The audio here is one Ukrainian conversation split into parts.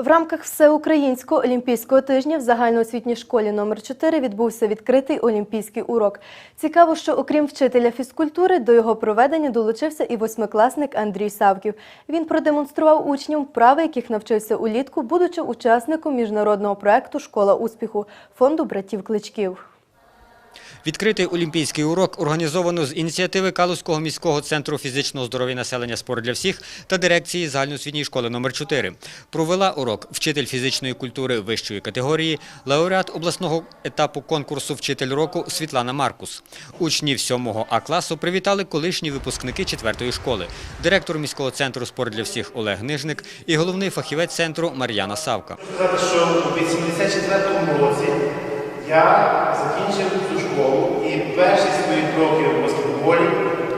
В рамках всеукраїнського олімпійського тижня в загальноосвітній школі номер 4 відбувся відкритий олімпійський урок. Цікаво, що окрім вчителя фізкультури, до його проведення долучився і восьмикласник Андрій Савків. Він продемонстрував учням вправи, яких навчився улітку, будучи учасником міжнародного проекту Школа успіху фонду братів Кличків. Відкритий олімпійський урок організовано з ініціативи Калузького міського центру фізичного здоров'я населення «Спорт для всіх» та дирекції загальноосвітньої школи номер 4 Провела урок вчитель фізичної культури вищої категорії, лауреат обласного етапу конкурсу «Вчитель року» Світлана Маркус. Учнів 7 А класу привітали колишні випускники 4 школи, директор міського центру «Спорт для всіх» Олег Нижник і головний фахівець центру Мар'яна Савка. сказати, що у 84-му році я закінчив цю школу і перші свої кроки в баскетболі,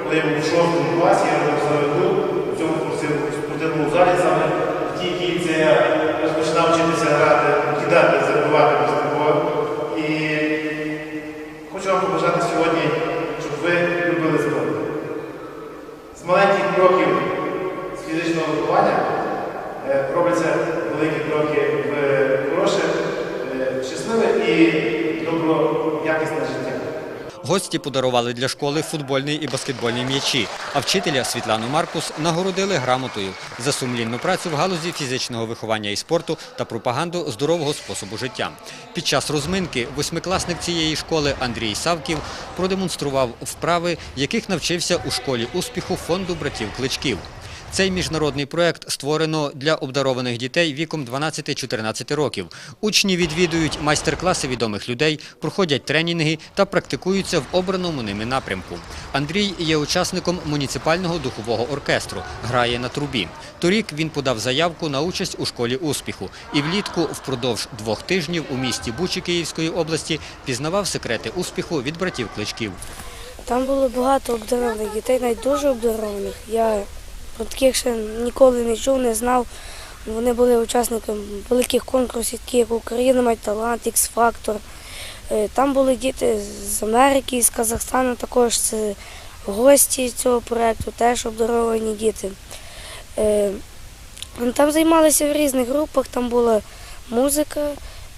коли я був в 6 класі, я робив заведу в цьому спортив- спортивному залі, саме в тій кільці я розпочинав вчитися грати, кидати, забивати баскетбол. І хочу вам побажати сьогодні, щоб ви любили спорт. З маленьких кроків з фізичного виховання е, робляться великі кроки Гості подарували для школи футбольний і баскетбольні м'ячі, а вчителя Світлану Маркус нагородили грамотою за сумлінну працю в галузі фізичного виховання і спорту та пропаганду здорового способу життя. Під час розминки восьмикласник цієї школи Андрій Савків продемонстрував вправи, яких навчився у школі успіху фонду братів Кличків. Цей міжнародний проект створено для обдарованих дітей віком 12-14 років. Учні відвідують майстер-класи відомих людей, проходять тренінги та практикуються в обраному ними напрямку. Андрій є учасником муніципального духового оркестру, грає на трубі. Торік він подав заявку на участь у школі успіху і влітку впродовж двох тижнів у місті Бучі Київської області пізнавав секрети успіху від братів Кличків. Там було багато обдарованих дітей, навіть дуже обдарованих. Я про таких ще ніколи не чув, не знав. Вони були учасниками великих конкурсів, такі як Україна має талант, X-Factor. Е, Там були діти з Америки, з Казахстану, також це гості цього проєкту, теж обдаровані діти. Е, Там займалися в різних групах, там була музика,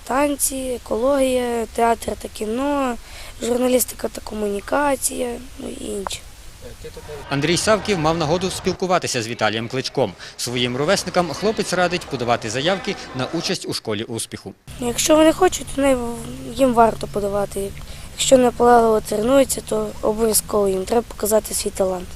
танці, екологія, театр та кіно, журналістика та комунікація, ну і інші. Андрій Савків мав нагоду спілкуватися з Віталієм Кличком. Своїм ровесникам хлопець радить подавати заявки на участь у школі успіху. Якщо вони хочуть, то їм варто подавати. Якщо наполегливо тренуються, то обов'язково їм треба показати свій талант.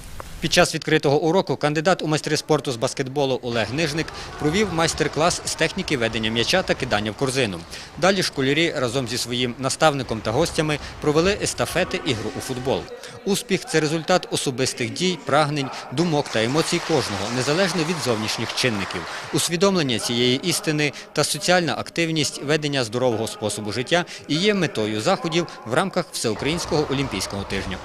Під час відкритого уроку кандидат у майстри спорту з баскетболу Олег Нижник провів майстер-клас з техніки ведення м'яча та кидання в корзину. Далі школярі разом зі своїм наставником та гостями провели естафети і гру у футбол. Успіх це результат особистих дій, прагнень, думок та емоцій кожного, незалежно від зовнішніх чинників. Усвідомлення цієї істини та соціальна активність ведення здорового способу життя і є метою заходів в рамках Всеукраїнського олімпійського тижня.